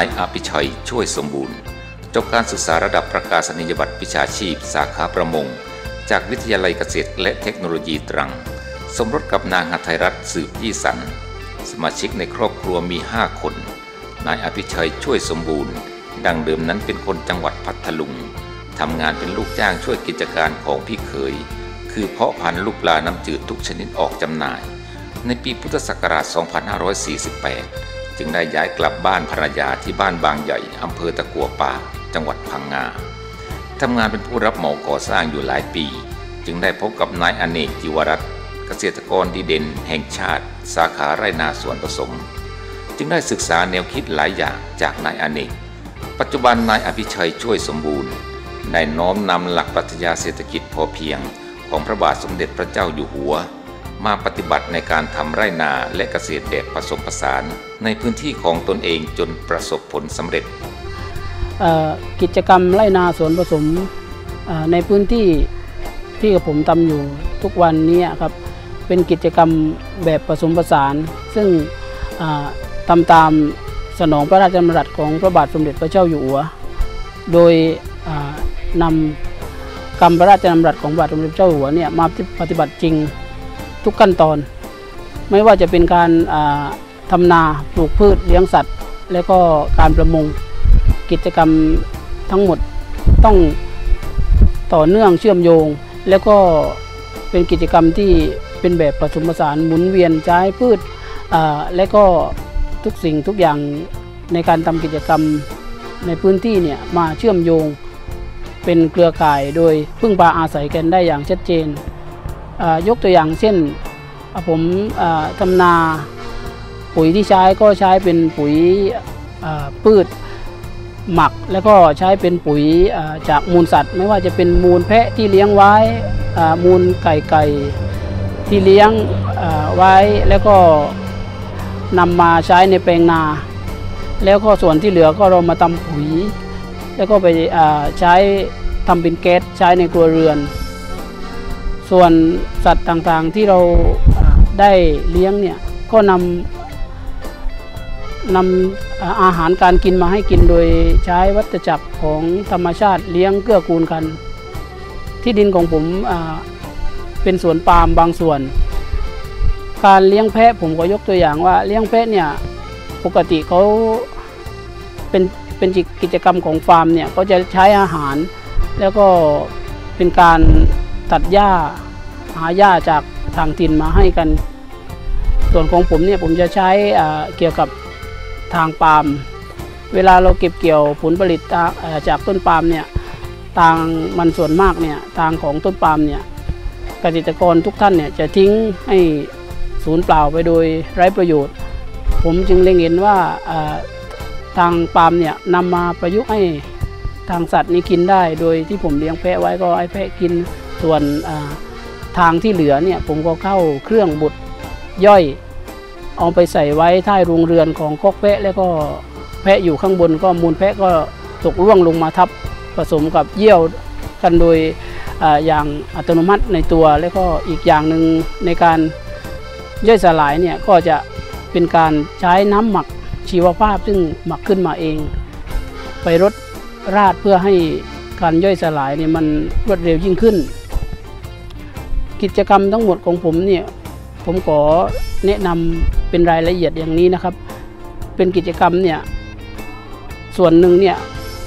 นายอภิชัยช่วยสมบูรณ์ จบการศึกษาระดับประกาศนียบัตรวิชาชีพ สาขาประมง จากวิทยาลัยเกษตรและเทคโนโลยีตรัง สมรสกับนางหัตถรัตน์สืบยี่สัน สมาชิกในครอบครัวมี 5 คน นายอภิชัยช่วยสมบูรณ์ ดังเดิมนั้นเป็นคนจังหวัดพัทลุงทำงานเป็นลูกจ้างช่วยกิจการของพี่เขย คือเพาะพันธุ์ลูกปลาน้ำจืดทุกชนิดออกจำหน่าย ในปีพุทธศักราช 2548 จึงได้ย้ายกลับบ้านภรรยาที่บ้านบางใหญ่อำเภอตะกัวป่า จังหวัดพังงาทำงานเป็นผู้รับเหมาก่อสร้างอยู่หลายปี จึงได้พบกับนายอเนกจิวรัตน์เกษตรกรดีเด่นแห่งชาติ สาขาไรนาสวนผสม จึงได้ศึกษาแนวคิดหลายอย่างจากนายอเนก ปัจจุบันนายอภิชัยช่วยสมบูรณ์ได้น้อมนำหลักปรัชญาเศรษฐกิจพอเพียง ของพระบาทสมเด็จพระเจ้าอยู่หัว มาปฏิบัติในการทำไรนาและเกษตรแบบผสมผสาน ในพื้นที่ของตนเองจนประสบผลสำเร็จ กิจกรรมไรนาสวนผสมในพื้นที่ที่ผมทำอยู่ทุกวันนี้ครับเป็นกิจกรรมแบบผสมผสาน ซึ่งทำตามสนองพระราชดำรัสของพระบาทสมเด็จพระเจ้าอยู่หัว โดยนำกรรมพระราชดำรัสของพระบาทสมเด็จพระเจ้าอยู่หัวเนี่ยมาปฏิบัติจริง ทุกขั้นตอน ไม่ว่าจะเป็นการทำนาปลูกพืชเลี้ยงสัตว์ และก็การประมงกิจกรรมทั้งหมดต้องต่อเนื่องเชื่อมโยง แล้วก็เป็นกิจกรรมที่เป็นแบบผสมผสานหมุนเวียนใช้พืชและก็ทุกสิ่งทุกอย่างในการทำกิจกรรมในพื้นที่เนี่ยมาเชื่อมโยงเป็นเครือข่ายโดยพึ่งพาอาศัยกันได้อย่างชัดเจน ยกตัวอย่างเช่นผมทำนาปุ๋ยที่ใช้ก็ใช้เป็นปุ๋ยพืชหมัก แล้วก็ใช้เป็นปุ๋ยจากมูลสัตว์ ไม่ว่าจะเป็นมูลแพะที่เลี้ยงไว้มูลไก่ไก่ที่เลี้ยงไว้แล้วก็นำมาใช้ในแปลงนา แล้วก็ส่วนที่เหลือก็เรามาทำปุ๋ย แล้วก็ไปใช้ทำเป็นแก๊สใช้ในครัวเรือน ส่วนสัตว์ต่างๆที่เราได้เลี้ยงเนี่ยก็นำนำอาหารการกินมาให้กินโดยใช้วัตจักรของธรรมชาติเลี้ยงเกื้อกูลกัน ที่ดินของผมเป็นสวนปาล์มบางส่วน การเลี้ยงแพะผมก็ยกตัวอย่างว่าเลี้ยงแพะเนี่ยปกติเขาเป็นเป็นกิจกรรมของฟาร์มเนี่ยก็จะใช้อาหาร แล้วก็เป็นการ ตัดหญ้าหาหญ้าจากทางถิ่นมาให้กัน ส่วนของผมเนี่ยผมจะใช้เกี่ยวกับทางปาล์มเวลาเราเก็บเกี่ยวผลผลิตจากต้นปาล์มเนี่ยทางมันส่วนมากเนี่ยทางของต้นปาล์มเนี่ยเกษตรกรทุกท่านเนี่ยจะทิ้งให้สูญเปล่าไปโดยไร้ประโยชน์ ผมจึงเล็งเห็นว่าทางปาล์มเนี่ยนำมาประยุกต์ให้ทางสัตว์นี้กินได้ โดยที่ผมเลี้ยงแพะไว้ก็ให้แพะกิน ส่วนทางที่เหลือเนี่ยผมก็เข้าเครื่องบดย่อย เอาไปใส่ไว้ท้ายโรงเรือนของคอกแพะแล้วก็แพะอยู่ข้างบนก็มูลแพะก็ตกร่วงลงมาทับผสมกับเยี่ยวกันโดยอย่างอัตโนมัติในตัว แล้วก็อีกอย่างหนึ่งในการย่อยสลายเนี่ยก็จะเป็นการใช้น้ำหมักชีวภาพซึ่งหมักขึ้นมาเอง ไปรดราดเพื่อให้การย่อยสลายเนี่ยมันรวดเร็วยิ่งขึ้น กิจกรรมทั้งหมดของผมเนี่ยผมขอแนะนำเป็นรายละเอียดอย่างนี้นะครับ เป็นกิจกรรมเนี่ยส่วนหนึ่งเนี่ย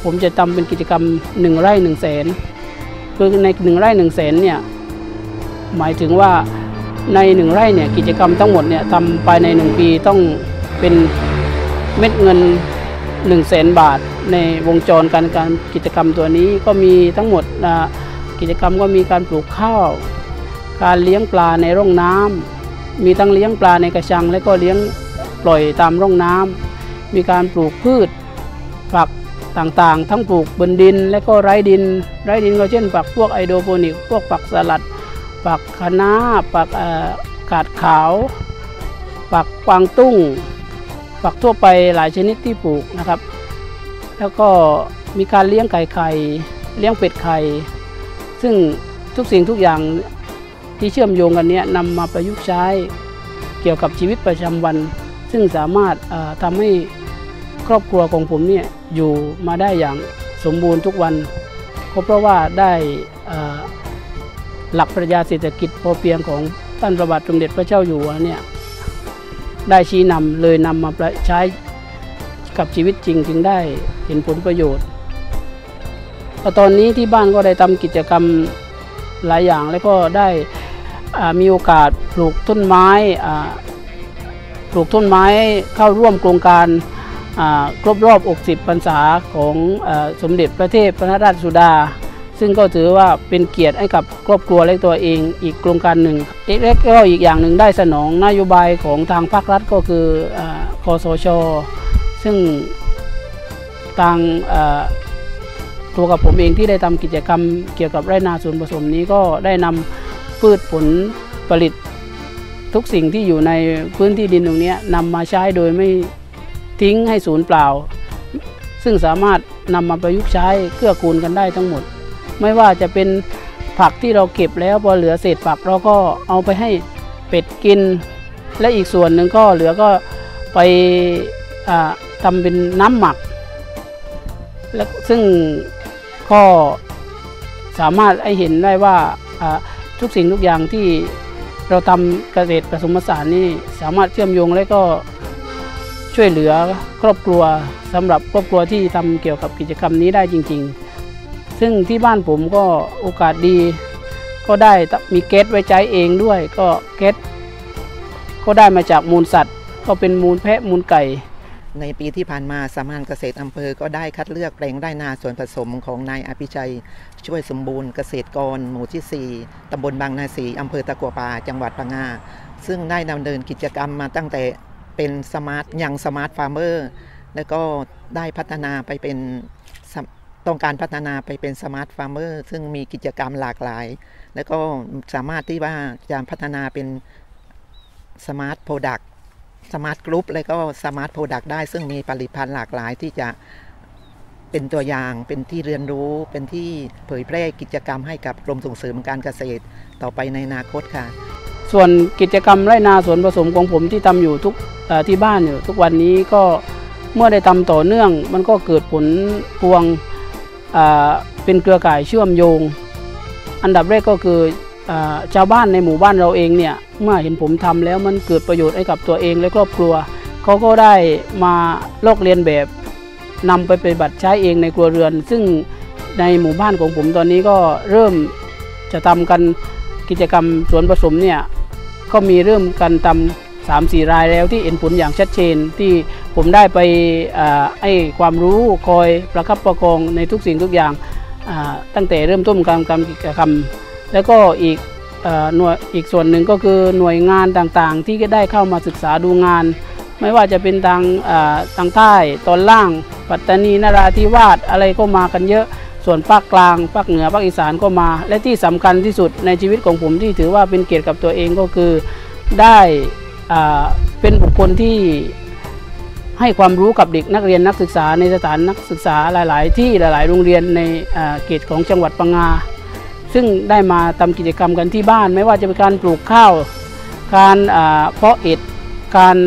ผมจะทำเป็นกิจกรรมหนึ่งไร่หนึ่งแสนคือในหนึ่งไร่หนึ่งแสนเนี่ยหมายถึงว่าในหนึ่งไร่เนี่ยกิจกรรมทั้งหมดเนี่ยทำภายในหนึ่งปีต้องเป็นเม็ดเงิน1นึ่งแสนบาท ในวงจรการการกิจกรรมตัวนี้ก็มีทั้งหมดนะกิจกรรมก็มีการปลูกข้าว การเลี้ยงปลาในร่องน้ำมีทั้งเลี้ยงปลาในกระชัง และก็เลี้ยงปล่อยตามร่องน้ำมีการปลูกพืชผักต่างๆ ทั้งปลูกบนดินและก็ไร้ดิน ไร้ดินก็เช่นผักพวกไอโดโปนิก พวกผักสลัดผักคะน้าผักกาดขาวผักกวางตุ้งผักทั่วไปหลายชนิดที่ปลูกนะครับ แล้วก็มีการเลี้ยงไก่ไข่เลี้ยงเป็ดไข่ ซึ่งทุกสิ่งทุกอย่าง ที่เชื่อมโยงกันนี้นำมาประยุกต์ใช้เกี่ยวกับชีวิตประจำวัน ซึ่งสามารถทำให้ครอบครัวของผมเนี่ยอยู่มาได้อย่างสมบูรณ์ทุกวันก็เพราะว่าได้หลักปรัชญาเศรษฐกิจพอเพียงของท่านพระบาทสมเด็จพระเจ้าอยู่หัวเนี่ยได้ชี้นำเลยนำมาใช้กับชีวิตจริงจึงได้เห็นผลประโยชน์ตอนนี้ที่บ้านก็ได้ทำกิจกรรมหลายอย่างแล้วก็ได้ มีโอกาสปลูกต้นไม้ปลูกต้นไม้เข้าร่วมโครงการครบรอบ 60 พรรษาของสมเด็จพระเทพพระราชสุดา ซึ่งก็ถือว่าเป็นเกียรติให้กับครอบครัวและตัวเองอีกโครงการหนึ่งเล็กก็อีกอย่างหนึ่งได้สนองนโยบายของทางภาครัฐก็คือคอสช ซึ่งทางตัวกับผมเองที่ได้ทำกิจกรรมเกี่ยวกับไรนาส่วนผสมนี้ก็ได้นำ พืชผลผลิตทุกสิ่งที่อยู่ในพื้นที่ดินตรงนี้นำมาใช้โดยไม่ทิ้งให้สูญเปล่า ซึ่งสามารถนำมาประยุกต์ใช้เกื้อกูลกันได้ทั้งหมด ไม่ว่าจะเป็นผักที่เราเก็บแล้วพอเหลือเศษผักเราก็เอาไปให้เป็ดกิน และอีกส่วนหนึ่งก็เหลือก็ไปทำเป็นน้ำหมัก และซึ่งก็สามารถให้เห็นได้ว่า ทุกสิ่งทุกอย่างที่เราทำเกษตรผสมผสานนี่สามารถเชื่อมโยงและก็ช่วยเหลือครอบครัวสำหรับครอบครัวที่ทำเกี่ยวกับกิจกรรมนี้ได้จริง ๆ ซึ่งที่บ้านผมก็โอกาสดี ก็ได้มีเกสไว้ใช้เองด้วย ก็เกสก็ได้มาจากมูลสัตว์ ก็เป็นมูลแพะมูลไก่ ในปีที่ผ่านมาสามานเกษตรอำเภอก็ได้คัดเลือกแปลงได้นาส่วนผสมของนายอภิชัย ช่วยสมบูรณ์เกษตรกร หมู่ที่ 4 ตำบลบางนาสีอำเภอตะกัวป่า จังหวัดปังงา ซึ่งได้ดำเนินกิจกรรมมาตั้งแต่เป็นสมาร์ทยังสมาร์ทฟาร์มเมอร์ แล้วก็ได้พัฒนาไปเป็นต้องการพัฒนาไปเป็นสมาร์ทฟาร์มเมอร์ซึ่งมีกิจกรรมหลากหลาย แล้วก็สามารถที่ว่าจะพัฒนาเป็นสมาร์ทโปรดักต สมาร์ทกรุ๊ปแล้วก็สมาร์ทโปรดักต์ได้ ซึ่งมีผลิตภัณฑ์หลากหลายที่จะเป็นตัวอย่างเป็นที่เรียนรู้เป็นที่เผยแพร่กิจกรรมให้กับกรมส่งเสริมการเกษตรต่อไปในอนาคตค่ะ ส่วนกิจกรรมไรนาสวนผสมของผมที่ทำอยู่ทุกที่บ้านอยู่ ทุกวันนี้ก็เมื่อได้ทำต่อเนื่อง มันก็เกิดผลพวงเป็นเครือข่ายเชื่อมโยง อันดับแรกก็คือ ชาวบ้านในหมู่บ้านเราเองเนี่ยเมื่อเห็นผมทำแล้วมันเกิดประโยชน์ให้กับตัวเองและครอบครัวเขาก็ได้มาลอกเรียนแบบนำไปปฏิบัติใช้เองในครัวเรือน ซึ่งในหมู่บ้านของผมตอนนี้ก็เริ่มจะทำกันกิจกรรมสวนผสมเนี่ยก็มีเริ่มกันทำสามสี่รายแล้วที่เห็นผลอย่างชัดเจนที่ผมได้ไปให้ความรู้คอยประคับประคองในทุกสิ่งทุกอย่างตั้งแต่เริ่มต้นการทำกิจกรรม แล้วก็อีกหน่วยอีกส่วนหนึ่งก็คือหน่วยงานต่างๆ ที่ได้เข้ามาศึกษาดูงาน ไม่ว่าจะเป็นทางทางใต้ตอนล่าง ปัตตานีนราธิวาสอะไรก็มากันเยอะ ส่วนภาคกลางภาคเหนือภาคอีสานก็มา และที่สำคัญที่สุดในชีวิตของผมที่ถือว่าเป็นเกียรติกับตัวเองก็คือได้เป็นบุคคลที่ให้ความรู้กับเด็กนักเรียนนักศึกษาในสถานนักศึกษาหลาย ๆ ที่หลาย ๆ โรงเรียนในเขตของจังหวัดปังงา ซึ่งได้มาทำกิจกรรมกันที่บ้าน ไม่ว่าจะเป็นการปลูกข้าว การเพาะเห็ด การ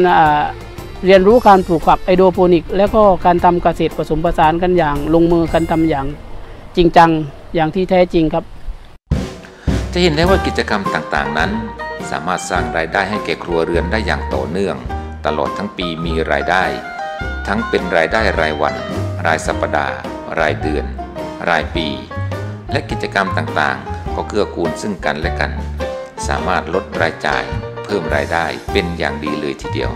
เรียนรู้การปลูกฝักไอโดโปนิก และก็การทำเกษตรผสมผสานกันอย่าง ลงมือกันทำอย่างจริงจังอย่างที่แท้จริงครับ จะเห็นได้ว่ากิจกรรมต่างๆนั้น สามารถสร้างรายได้ให้แก่ครัวเรือนได้อย่างต่อเนื่อง ตลอดทั้งปีมีรายได้ ทั้งเป็นรายได้รายวัน รายสัปดาห์ รายเดือน รายปี และกิจกรรมต่างๆ ก็เกื้อกูลซึ่งกันและกัน สามารถลดรายจ่าย เพิ่มรายได้เป็นอย่างดีเลยทีเดียว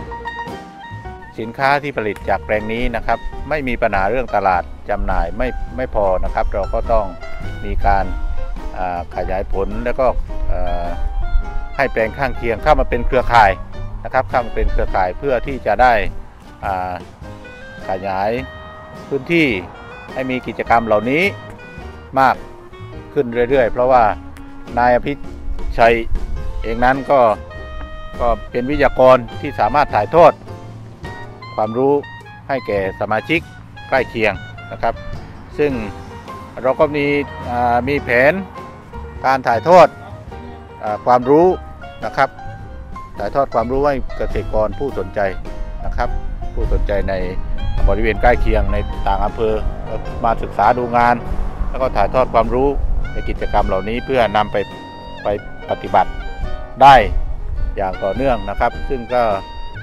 สินค้าที่ผลิตจากแปลงนี้นะครับ ไม่มีปัญหาเรื่องตลาดจำหน่ายไม่ไม่พอนะครับ เราก็ต้องมีการขยายผลแล้วก็ให้แปลงข้างเคียงเข้ามาเป็นเครือข่ายนะครับเข้ามาเป็นเครือข่ายเพื่อที่จะได้ขยายพื้นที่ให้มีกิจกรรมเหล่านี้มาก ขึ้นเรื่อย ๆ เพราะว่านายอภิชัยเองนั้นก็ก็เป็นวิทยากรที่สามารถถ่ายทอดความรู้ให้แก่สมาชิกใกล้เคียงนะครับ ซึ่งเราก็มีมีแผนการถ่ายทอดอความรู้นะครับ ถ่ายทอดความรู้ให้เกษตรกรผู้สนใจนะครับ ผู้สนใจในบริเวณใกล้เคียงในต่างอำเภอมาศึกษาดูงาน แล้วก็ถ่ายทอดความรู้ ในกิจกรรมเหล่านี้เพื่อนำไปไปปฏิบัติได้อย่างต่อเนื่องนะครับ ซึ่งก็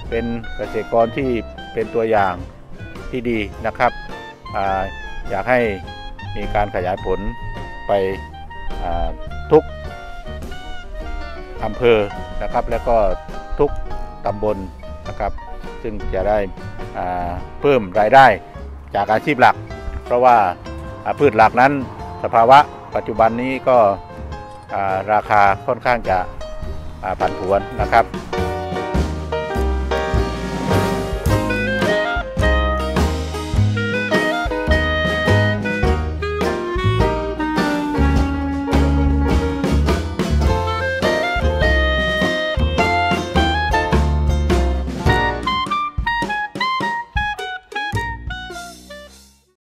เป็นเกษตรกรที่เป็นตัวอย่างที่ดีนะครับออยากให้มีการขยายผลไปทุกอำเภอนะครับ แล้วก็ทุกตำบลนะครับ ซึ่งจะได้เพิ่มรายได้จากอาชีพหลัก เพราะว่าพืชหลักนั้นสภาวะ ปัจจุบันนี้ก็ราคาค่อนข้างจะผันผวนนะครับ